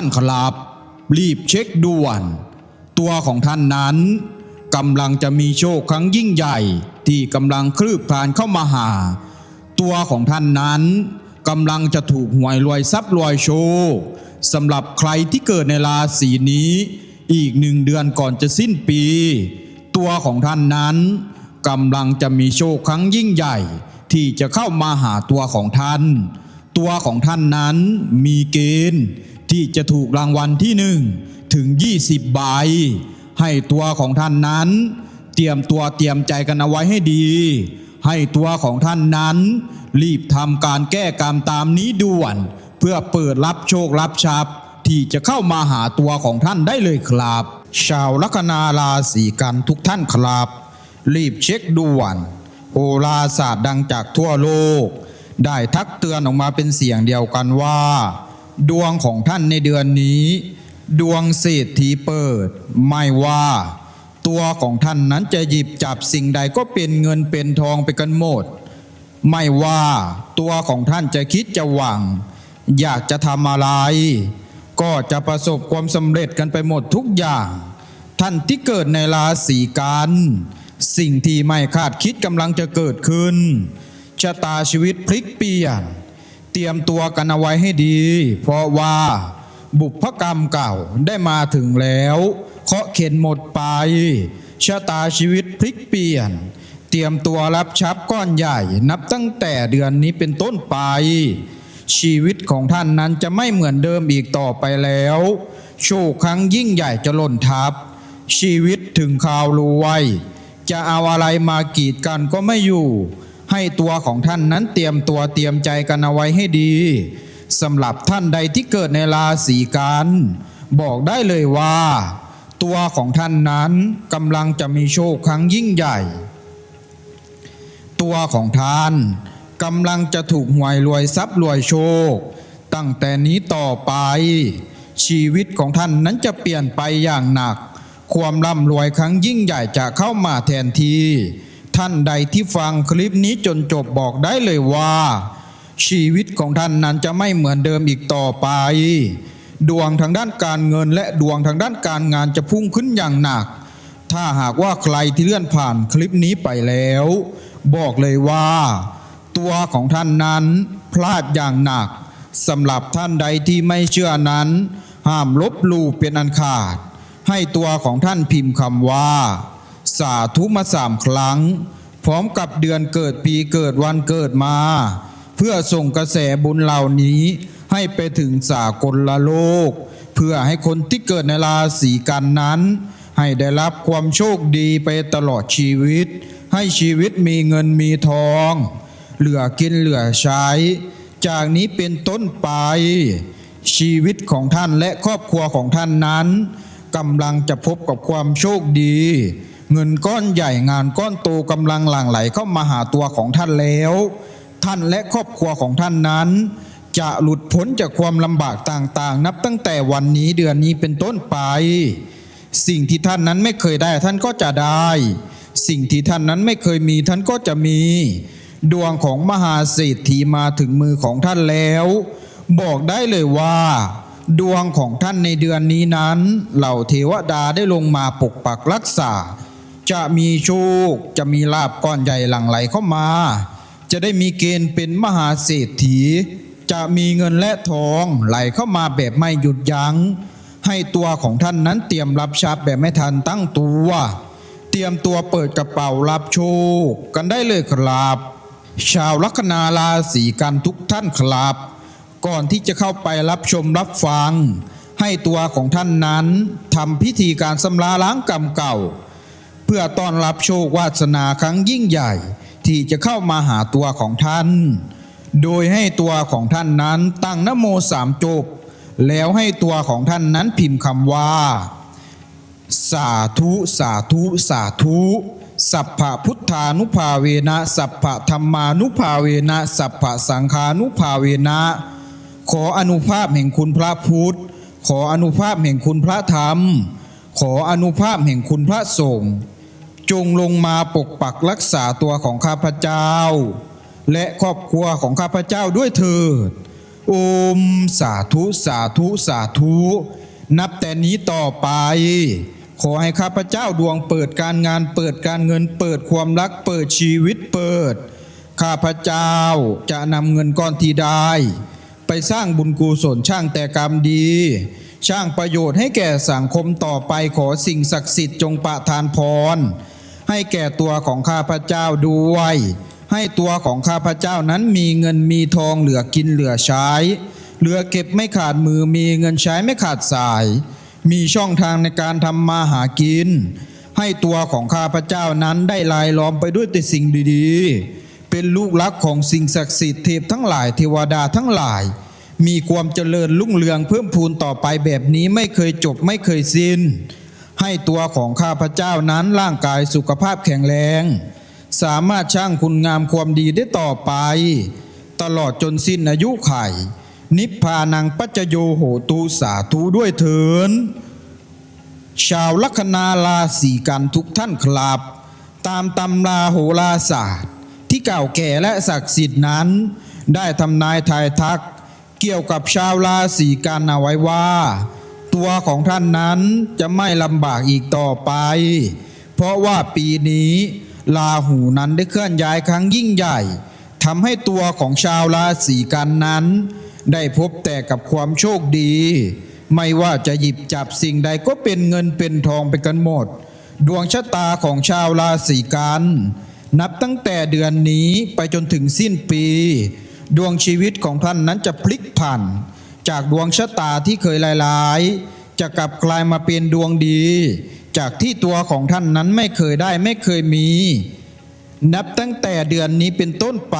ท่านครับ รีบเช็คด่วน ตัวของท่านนั้นกำลังจะมีโชคครั้งยิ่งใหญ่ที่กำลังคลืบคลานเข้ามาหา ตัวของท่านนั้นกำลังจะถูกหวยรวยทรัพย์รวยโชคสำหรับใครที่เกิดในราศีนี้ อีกหนึ่งเดือนก่อนจะสิ้นปี ตัวของท่านนั้นกำลังจะมีโชคครั้งยิ่งใหญ่ ที่จะเข้ามาหาตัวของท่าน ตัวของท่านนั้นมีเกณฑ์ ที่จะถูกรางวัลที่หนึ่งถึง 20 ใบ ให้ตัวของท่านนั้น เตรียมตัวเตรียมใจกันเอาไว้ให้ดี ให้ตัวของท่านนั้น รีบทำการแก้กรรมตามนี้ด่วน เพื่อเปิดรับโชครับทรัพย์ที่จะเข้ามาหาตัวของท่านได้เลยครับ ชาวลัคนาราศีกันทุกท่านครับ รีบเช็คด่วนโหราศาสตร์ดังจากทั่วโลก ได้ทักเตือนออกมาเป็นเสียงเดียวกันว่า ดวงของท่านในเดือนนี้ ดวงเศรษฐีเปิด ไม่ว่า ตัวของท่านนั้นจะหยิบจับสิ่งใดก็เป็นเงินเป็นทองไปกันหมด ไม่ว่าตัวของท่านจะคิดจะหวัง อยากจะทำอะไร ก็จะประสบความสำเร็จกันไปหมดทุกอย่าง ท่านที่เกิดในราศีกันสิ่งที่ไม่คาดคิดกำลังจะเกิดขึ้นชะตาชีวิตพลิกเปลี่ยน ตรียมตัวกันเอาไว้ให้ดี เพราะว่าบุพกรรมเก่าได้มาถึงแล้วเคาะเข็นหมดไปชะตาชีวิตพลิกเปลี่ยน เตรียมตัวรับชับก้อนใหญ่นับตั้งแต่เดือนนี้เป็นต้นไป ชีวิตของท่านนั้นจะไม่เหมือนเดิมอีกต่อไปแล้วโชคครั้งยิ่งใหญ่จะล่นทับ ชีวิตถึงข่าวรวยจะเอาอะไรมากีดกันก็ไม่อยู่ ให้ตัวของท่านนั้นเตรียมตัวเตรียมใจกันเอาไว้ให้ดีสำหรับท่านใดที่เกิดในราศีกันบอกได้เลยว่า ตัวของท่านนั้นกำลังจะมีโชคครั้งยิ่งใหญ่ ตัวของท่านกำลังจะถูกหวยรวยทรัพย์รวยโชค ตั้งแต่นี้ต่อไป ชีวิตของท่านนั้นจะเปลี่ยนไปอย่างหนัก ความร่ำรวยครั้งยิ่งใหญ่จะเข้ามาแทนที่ ท่านใดที่ฟังคลิปนี้จนจบบอกได้เลยว่า ชีวิตของท่านนั้นจะไม่เหมือนเดิมอีกต่อไป ดวงทางด้านการเงินและดวงทางด้านการงานจะพุ่งขึ้นอย่างหนัก ถ้าหากว่าใครที่เลื่อนผ่านคลิปนี้ไปแล้ว บอกเลยว่า ตัวของท่านนั้นพลาดอย่างหนักสำหรับท่านใดที่ไม่เชื่อนั้น ห้ามลบลู่เป็นอันขาด ให้ตัวของท่านพิมพ์คำว่า สาธุมาสามครั้ง พร้อมกับเดือนเกิดปีเกิดวันเกิดมา เพื่อส่งกระแสบุญเหล่านี้ให้ไปถึงสากลละโลก เพื่อให้คนที่เกิดในราศีกันนั้น ให้ได้รับความโชคดีไปตลอดชีวิต ให้ชีวิตมีเงินมีทอง เหลือกินเหลือใช้ จากนี้เป็นต้นไป ชีวิตของท่านและครอบครัวของท่านนั้นกำลังจะพบกับความโชคดี เงินก้อนใหญ่งานก้อนโตกำลังหลั่งไหลเข้ามาหาตัวของท่านแล้ว ท่านและครอบครัวของท่านนั้น จะหลุดพ้นจากความลำบากต่างๆ นับตั้งแต่วันนี้เดือนนี้เป็นต้นไป สิ่งที่ท่านนั้นไม่เคยได้ท่านก็จะได้ สิ่งที่ท่านนั้นไม่เคยมีท่านก็จะมี ดวงของมหาเศรษฐีมาถึงมือของท่านแล้ว บอกได้เลยว่า ดวงของท่านในเดือนนี้นั้น เหล่าเทวดาได้ลงมาปกปักรักษา จะมีโชค จะมีลาบก้อนใหญ่หลั่งไหลเข้ามา จะได้มีเกณฑ์เป็นมหาเศรษฐี จะมีเงินและทองไหลเข้ามาแบบไม่หยุดยัง้ง ให้ตัวของท่านนั้นเตรียมรับทรัพย์แบบไม่ทันตั้งตัว เตรียมตัวเปิดกระเป๋ารับโชค กันได้เลยครับ ชาวลัคนาราศีกันทุกท่านครับ ก่อนที่จะเข้าไปรับชมรับฟัง ให้ตัวของท่านนั้นทำพิธีการสำระล้างกรรมเก่า เพื่อต้อนรับโชควาสนาครั้งยิ่งใหญ่ ที่จะเข้ามาหาตัวของท่าน โดยให้ตัวของท่านนั้นตั้งนโมสามจบ แล้วให้ตัวของท่านนั้นพิมพ์คำว่า สาธุสาธุสาธุสัพพะพุทธานุภาเวนะสัพพะธรรมานุภาเวนะสัพพะสังฆานุภาเวนะ ขออนุภาพแห่งคุณพระพุทธ ขออนุภาพแห่งคุณพระธรรม ขออนุภาพแห่งคุณพระสงฆ์ จงลงมาปกปักรักษาตัวของข้าพเจ้า และครอบครัวของข้าพเจ้าด้วยเถิดโอมสาธุสาธุสาธุ นับแต่นี้ต่อไป ขอให้ข้าพเจ้าดวงเปิดการงานเปิดการเงินเปิดความรักเปิดชีวิตเปิด ข้าพเจ้าจะนำเงินก้อนที่ได้ ไปสร้างบุญกุศลช่างแต่กรรมดีช่างประโยชน์ให้แก่สังคมต่อไปขอสิ่งศักดิ์สิทธิ์จงประทานพร ให้แก่ตัวของข้าพเจ้าด้วย ให้ตัวของข้าพเจ้านั้นมีเงินมีทองเหลือกินเหลือใช้ เหลือเก็บไม่ขาดมือมีเงินใช้ไม่ขาดสาย มีช่องทางในการทำมาหากิน ให้ตัวของข้าพเจ้านั้นได้ลายล้อมไปด้วยแต่สิ่งดีๆ เป็นลูกรักของสิ่งศักดิ์สิทธิ์เทพทั้งหลายเทวดาทั้งหลายมีความเจริญรุ่งเรืองเพิ่มพูนต่อไปแบบนี้ไม่เคยจบไม่เคยสิ้น ให้ตัวของข้าพเจ้านั้นร่างกายสุขภาพแข็งแรง สามารถช่างคุณงามความดีได้ต่อไป ตลอดจนสิ้นอายุไข นิพพานังปัจโยโหตูสาธุด้วยเถินชาวลัคนาราศีกันทุกท่านครับ ตามตำราโหราศาสตร์ ที่เก่าแก่และศักดิ์สิทธิ์นั้น ได้ทำนายทายทัก เกี่ยวกับชาวราศีกันเอาไว้ว่า ตัวของท่านนั้นจะไม่ลำบากอีกต่อไป เพราะว่าปีนี้ลาหูนั้นได้เคลื่อนย้ายครั้งยิ่งใหญ่ทำให้ตัวของชาวราศีกันนั้น ได้พบแต่กับความโชคดี ไม่ว่าจะหยิบจับสิ่งใดก็เป็นเงินเป็นทองไปกันหมด ดวงชะตาของชาวราศีกันนับตั้งแต่เดือนนี้ไปจนถึงสิ้นปี ดวงชีวิตของท่านนั้นจะพลิกผัน จากดวงชะตาที่เคยลายๆ จะกลับกลายมาเป็นดวงดี จากที่ตัวของท่านนั้นไม่เคยได้ไม่เคยมี นับตั้งแต่เดือนนี้เป็นต้นไป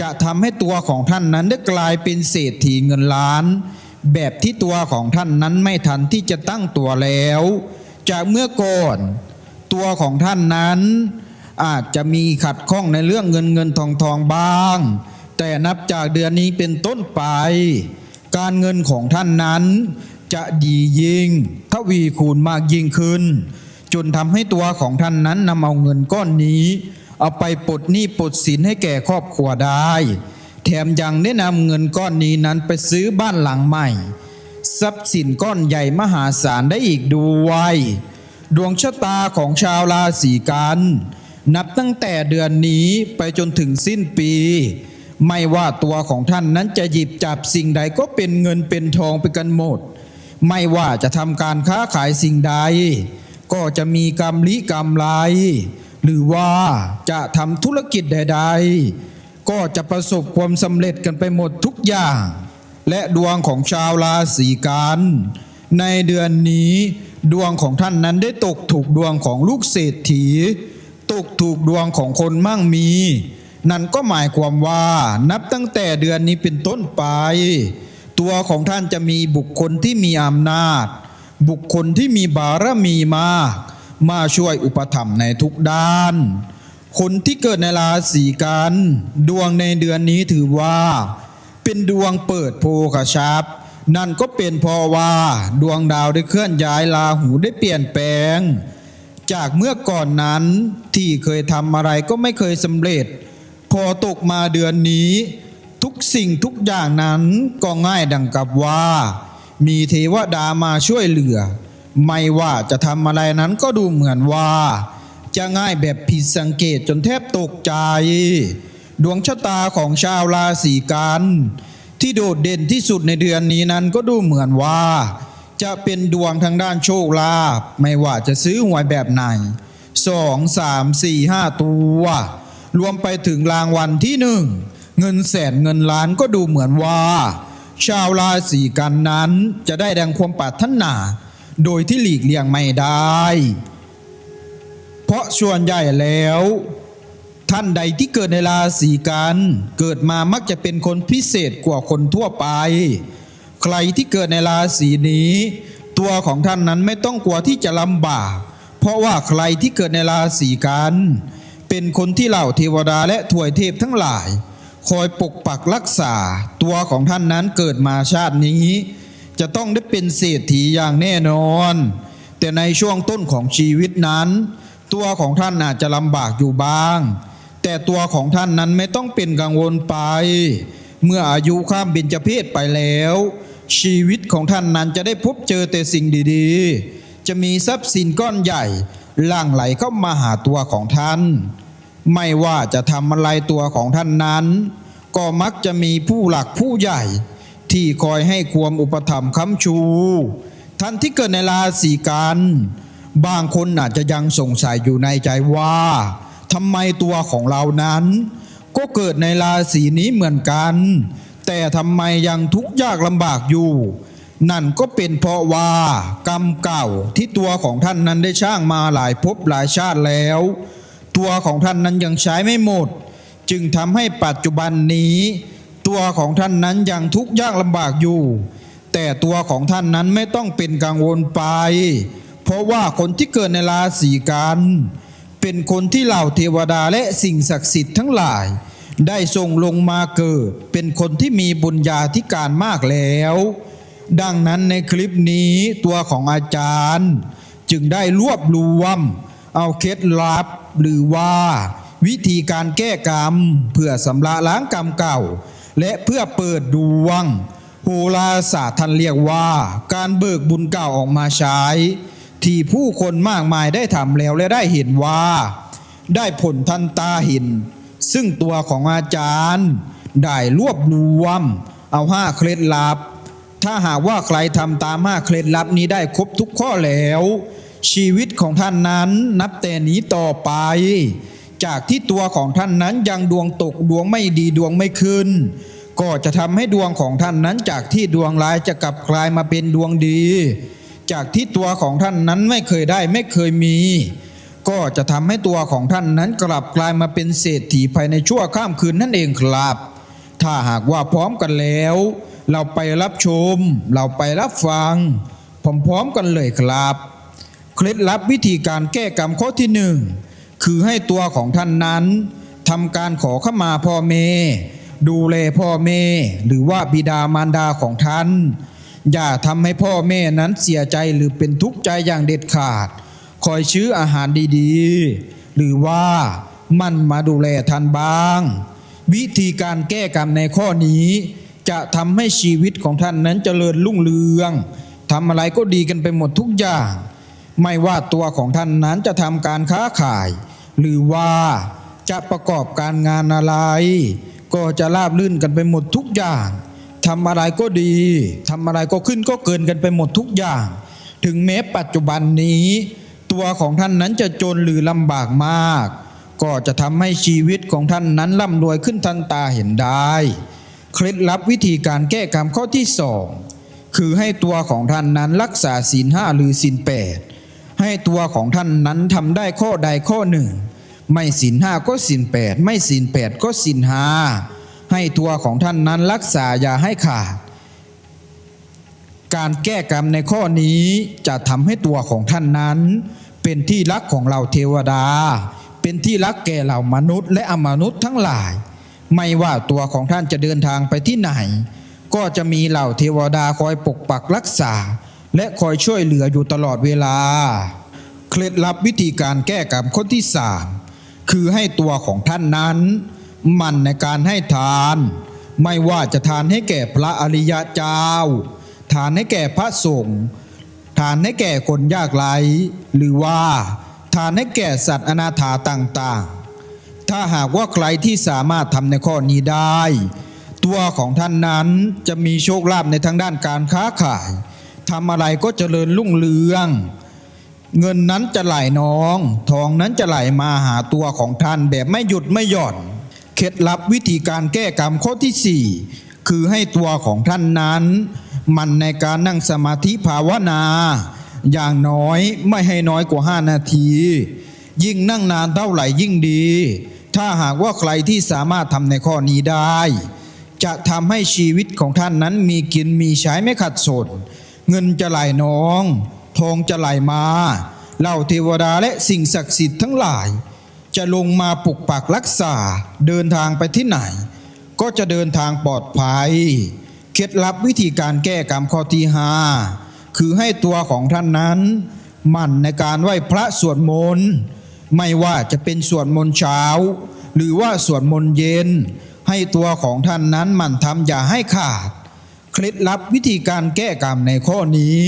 จะทำให้ตัวของท่านนั้นได้กลายเป็นเศรษฐีเงินล้าน แบบที่ตัวของท่านนั้นไม่ทันที่จะตั้งตัวแล้ว จากเมื่อก่อน ตัวของท่านนั้น อาจจะมีขัดข้องในเรื่องเงินเงินทองทองบ้าง แต่นับจากเดือนนี้เป็นต้นไป การเงินของท่านนั้น จะดียิ่งทวีคูณมากยิ่งขึ้น จนทำให้ตัวของท่านนั้นนำเอาเงินก้อนนี้ เอาไปปลดหนี้ปลดสินให้แก่ครอบครัวได้ แถมยังได้นำเงินก้อนนี้นั้นไปซื้อบ้านหลังใหม่ ทรัพย์สินก้อนใหญ่มหาศาลได้อีกด้วยดวงชะตาของชาวราศีกัน นับตั้งแต่เดือนนี้ไปจนถึงสิ้นปี ไม่ว่าตัวของท่านนั้นจะหยิบจับสิ่งใดก็เป็นเงินเป็นทองไปกันหมด ไม่ว่าจะทำการค้าขายสิ่งใด ก็จะมีกำลิกำไร หรือว่าจะทำธุรกิจใด ๆ ก็จะประสบความสำเร็จกันไปหมดทุกอย่าง และดวงของชาวราศีกันในเดือนนี้ดวงของท่านนั้นได้ตกถูกดวงของลูกเศรษฐี ตกถูกดวงของคนมั่งมี นั่นก็หมายความว่านับตั้งแต่เดือนนี้เป็นต้นไป ตัวของท่านจะมีบุคคลที่มีอำนาจ บุคคลที่มีบารมีมาก มาช่วยอุปถัมภ์ในทุกด้าน คนที่เกิดในราศีกัน ดวงในเดือนนี้ถือว่า เป็นดวงเปิดโพกชับนั่นก็เป็นเพราะว่าดวงดาวได้เคลื่อนย้ายลาหูได้เปลี่ยนแปลง จากเมื่อก่อนนั้นที่เคยทำอะไรก็ไม่เคยสำเร็จ อตกมาเดือนนี้ ทุกสิ่งทุกอย่างนั้นก็ง่ายดังกับว่า มีเทวดามาช่วยเหลือ ไม่ว่าจะทำอะไรนั้นก็ดูเหมือนว่า จะง่ายแบบผิดสังเกตจนแทบตกใจ ดวงชะตาของชาวราศีกันที่โดดเด่นที่สุดในเดือนนี้นั้นก็ดูเหมือนว่า จะเป็นดวงทางด้านโชคลาภไม่ว่าจะซื้อหวยแบบไหนสองสามสี่ห้าตัว รวมไปถึงรางวัลที่หนึ่งเงินแสนเงินล้านก็ดูเหมือนว่า ชาวราศีกันนั้นจะได้ดังความปรารถนา โดยที่หลีกเลี่ยงไม่ได้ เพราะส่วนใหญ่แล้ว ท่านใดที่เกิดในราศีกันเกิดมามักจะเป็นคนพิเศษกว่าคนทั่วไป ใครที่เกิดในราศีนี้ ตัวของท่านนั้นไม่ต้องกลัวที่จะลำบาก เพราะว่าใครที่เกิดในราศีกัน เป็นคนที่เหล่าเทวดาและถวยเทพทั้งหลาย คอยปกปักรักษาตัวของท่านนั้นเกิดมาชาตินี้ จะต้องได้เป็นเศรษฐีอย่างแน่นอน แต่ในช่วงต้นของชีวิตนั้น ตัวของท่านอาจจะลำบากอยู่บ้าง แต่ตัวของท่านนั้นไม่ต้องเป็นกังวลไป เมื่ออายุข้ามเบญจเพศไปแล้ว ชีวิตของท่านนั้นจะได้พบเจอแต่สิ่งดีๆ จะมีทรัพย์สินก้อนใหญ่ ลั่งไหลเข้ามาหาตัวของท่าน ไม่ว่าจะทำอะไรตัวของท่านนั้น ก็มักจะมีผู้หลักผู้ใหญ่ ที่คอยให้ความอุปถัมภ์ค้ำชู ท่านที่เกิดในราศีกันบางคนอาจจะยังสงสัยอยู่ในใจว่าทำไมตัวของเรานั้น ก็เกิดในราศีนี้เหมือนกัน แต่ทำไมยังทุกข์ยากลำบากอยู่ นั่นก็เป็นเพราะว่ากรรมเก่าที่ตัวของท่านนั้นได้ช่างมาหลายภพหลายชาติแล้ว ตัวของท่านนั้นยังใช้ไม่หมด จึงทำให้ปัจจุบันนี้ ตัวของท่านนั้นยังทุกข์ยากลำบากอยู่ แต่ตัวของท่านนั้นไม่ต้องเป็นกังวลไป เพราะว่าคนที่เกิดในราศีกัน เป็นคนที่เหล่าเทวดาและสิ่งศักดิ์สิทธิ์ทั้งหลาย ได้ส่งลงมาเกิด เป็นคนที่มีบุญญาธิการมากแล้ว ดังนั้นในคลิปนี้ตัวของอาจารย์ จึงได้รวบรวม เอาเคล็ดลับหรือว่า วิธีการแก้กรรม เพื่อสำระล้างกรรมเก่า และเพื่อเปิดดวงโหราศาสตร์ท่านเรียกว่า การเบิกบุญเก่าออกมาใช้ ที่ผู้คนมากมายได้ทำแล้วและได้เห็นว่า ได้ผลทันตาเห็น ซึ่งตัวของอาจารย์ ได้รวบรวม เอาห้าเคล็ดลับ ถ้าหากว่าใครทำตามห้าเคล็ดลับนี้ได้ครบทุกข้อแล้ว ชีวิตของท่านนั้นนับแต่นี้ต่อไป จากที่ตัวของท่านนั้นยังดวงตกดวงไม่ดีดวงไม่ขึ้น ก็จะทำให้ดวงของท่านนั้นจากที่ดวงร้ายจะกลับกลายมาเป็นดวงดี จากที่ตัวของท่านนั้นไม่เคยได้ไม่เคยมี ก็จะทำให้ตัวของท่านนั้นกลับกลายมาเป็นเศรษฐีภายในชั่วข้ามคืนนั่นเองครับ ถ้าหากว่าพร้อมกันแล้ว เราไปรับชม เราไปรับฟังพร้อมๆกันเลยครับ เคล็ดลับวิธีการแก้กรรมข้อที่หนึ่งคือให้ตัวของท่านนั้นทำการขอขมาพ่อแม่ดูแลพ่อแม่หรือว่าบิดามารดาของท่าน อย่าทำให้พ่อแม่นั้นเสียใจหรือเป็นทุกข์ใจอย่างเด็ดขาด คอยชื้ออาหารดีๆ หรือว่ามันมาดูแลท่านบ้าง วิธีการแก้กรรมในข้อนี้ จะทำให้ชีวิตของท่านนั้นเจริญรุ่งเรืองทำอะไรก็ดีกันไปหมดทุกอย่าง ไม่ว่าตัวของท่านนั้นจะทำการค้าขาย หรือว่าจะประกอบการงานอะไร ก็จะราบลื่นกันไปหมดทุกอย่างทำอะไรก็ดีทำอะไรก็ขึ้นก็เกินกันไปหมดทุกอย่าง ถึงแม้ปัจจุบันนี้ ตัวของท่านนั้นจะจนหรือลำบากมาก ก็จะทำให้ชีวิตของท่านนั้นร่ำรวยขึ้นทันตาเห็นได้ เคล็ดลับวิธีการแก้กรรมข้อที่สองคือให้ตัวของท่านนั้นรักษาศีลห้าหรือศีลแปดให้ตัวของท่านนั้นทำได้ข้อใดข้อหนึ่ง ไม่ศีลห้าก็ศีลแปดไม่ศีลแปดก็ศีลห้าให้ตัวของท่านนั้นรักษาอย่าให้ขาด การแก้กรรมในข้อนี้จะทำให้ตัวของท่านนั้น เป็นที่รักของเราเทวดา เป็นที่รักแก่เหล่ามนุษย์และอมนุษย์ทั้งหลาย ไม่ว่าตัวของท่านจะเดินทางไปที่ไหน ก็จะมีเหล่าเทวดาคอยปกปักรักษา และคอยช่วยเหลืออยู่ตลอดเวลา เคล็ดลับวิธีการแก้กรรมข้อที่สามคือให้ตัวของท่านนั้นมันในการให้ทาน ไม่ว่าจะทานให้แก่พระอริยเจ้า ทานให้แก่พระสงฆ์ทานให้แก่คนยากไร้หรือว่า ทานให้แก่สัตว์อนาถาต่างๆ ถ้าหากว่าใครที่สามารถทำในข้อนี้ได้ ตัวของท่านนั้นจะมีโชคลาภในทางด้านการค้าขายทำอะไรก็เจริญรุ่งเรือง เงินนั้นจะไหลน้อง ทองนั้นจะไหลมาหาตัวของท่านแบบไม่หยุดไม่หย่อน เคล็ดลับวิธีการแก้กรรมข้อที่ 4 คือให้ตัวของท่านนั้น มันในการนั่งสมาธิภาวนา อย่างน้อยไม่ให้น้อยกว่า 5 นาที ยิ่งนั่งนานเท่าไหร่ยิ่งดี ถ้าหากว่าใครที่สามารถทำในข้อนี้ได้ จะทำให้ชีวิตของท่านนั้นมีกินมีใช้ไม่ขัดสน เงินจะไหลน้อง ทองจะไหลมา เหล่าเทวดาและสิ่งศักดิ์สิทธิ์ทั้งหลาย จะลงมาปกปักรักษาเดินทางไปที่ไหน ก็จะเดินทางปลอดภัย เคล็ดลับวิธีการแก้กรรมข้อที่ห้าคือให้ตัวของท่านนั้นหมั่นในการไหว้พระสวดมนต์ ไม่ว่าจะเป็นสวดมนต์เช้า หรือว่าสวดมนต์เย็น ให้ตัวของท่านนั้นหมั่นทำอย่าให้ขาด เคล็ดลับวิธีการแก้กรรมในข้อนี้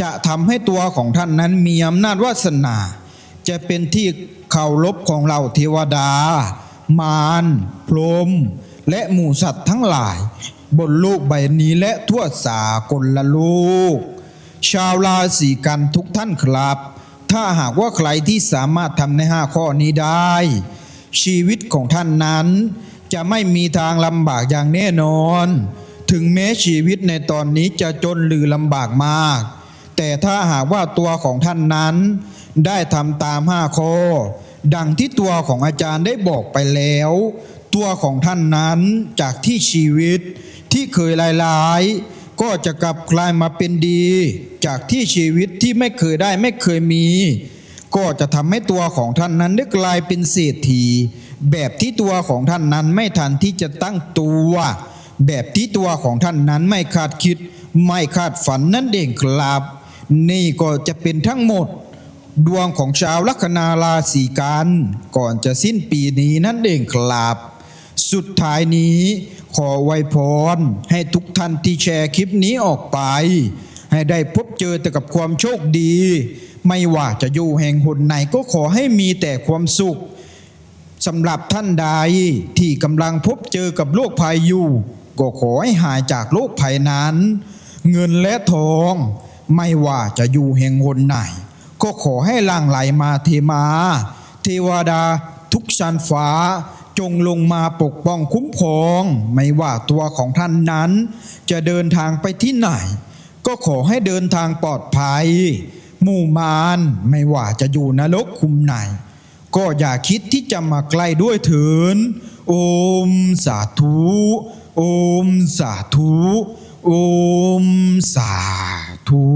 จะทำให้ตัวของท่านนั้นมีอำนาจวาสนา จะเป็นที่เคารพของเราเทวดา มารพรหมและหมู่สัตว์ทั้งหลาย บนโลกใบนี้และทั่วสากลละโลก ชาวราศีกันทุกท่านครับ ถ้าหากว่าใครที่สามารถทำในห้าข้อนี้ได้ ชีวิตของท่านนั้น จะไม่มีทางลำบากอย่างแน่นอน ถึงแม้ชีวิตในตอนนี้จะจนหรือลำบากมาก แต่ถ้าหากว่าตัวของท่านนั้น ได้ทำตามห้าข้อ ดังที่ตัวของอาจารย์ได้บอกไปแล้ว ตัวของท่านนั้นจากที่ชีวิตที่เคยลายๆ ก็จะกลับกลายมาเป็นดี จากที่ชีวิตที่ไม่เคยได้ไม่เคยมี ก็จะทำให้ตัวของท่านนั้นได้กลายเป็นเศรษฐี แบบที่ตัวของท่านนั้นไม่ทันที่จะตั้งตัว แบบที่ตัวของท่านนั้นไม่คาดคิด ไม่คาดฝันนั่นเองครับ นี่ก็จะเป็นทั้งหมด ดวงของชาวลัคนาราศีกันก่อนจะสิ้นปีนี้นั่นเองครับสุดท้ายนี้ขอไวพรให้ทุกท่านที่แชร์คลิปนี้ออกไป ให้ได้พบเจอแต่กับความโชคดี ไม่ว่าจะอยู่แห่งหนไหนก็ขอให้มีแต่ความสุขสำหรับท่านใดที่กำลังพบเจอกับโรคภัยอยู่ ก็ขอให้หายจากโรคภัยนั้น เงินและทอง ไม่ว่าจะอยู่แห่งหนไหน ก็ขอให้ลั่งไหลมาเทมา เทวดาทุกชั้นฟ้าจงลงมาปกป้องคุ้มครอง ไม่ว่าตัวของท่านนั้น จะเดินทางไปที่ไหน ก็ขอให้เดินทางปลอดภัย หมู่มารไม่ว่าจะอยู่นรกคุมไหน ก็อย่าคิดที่จะมาใกล้ด้วยเถินโอมสาธุโอมสาธุโอมสาธุ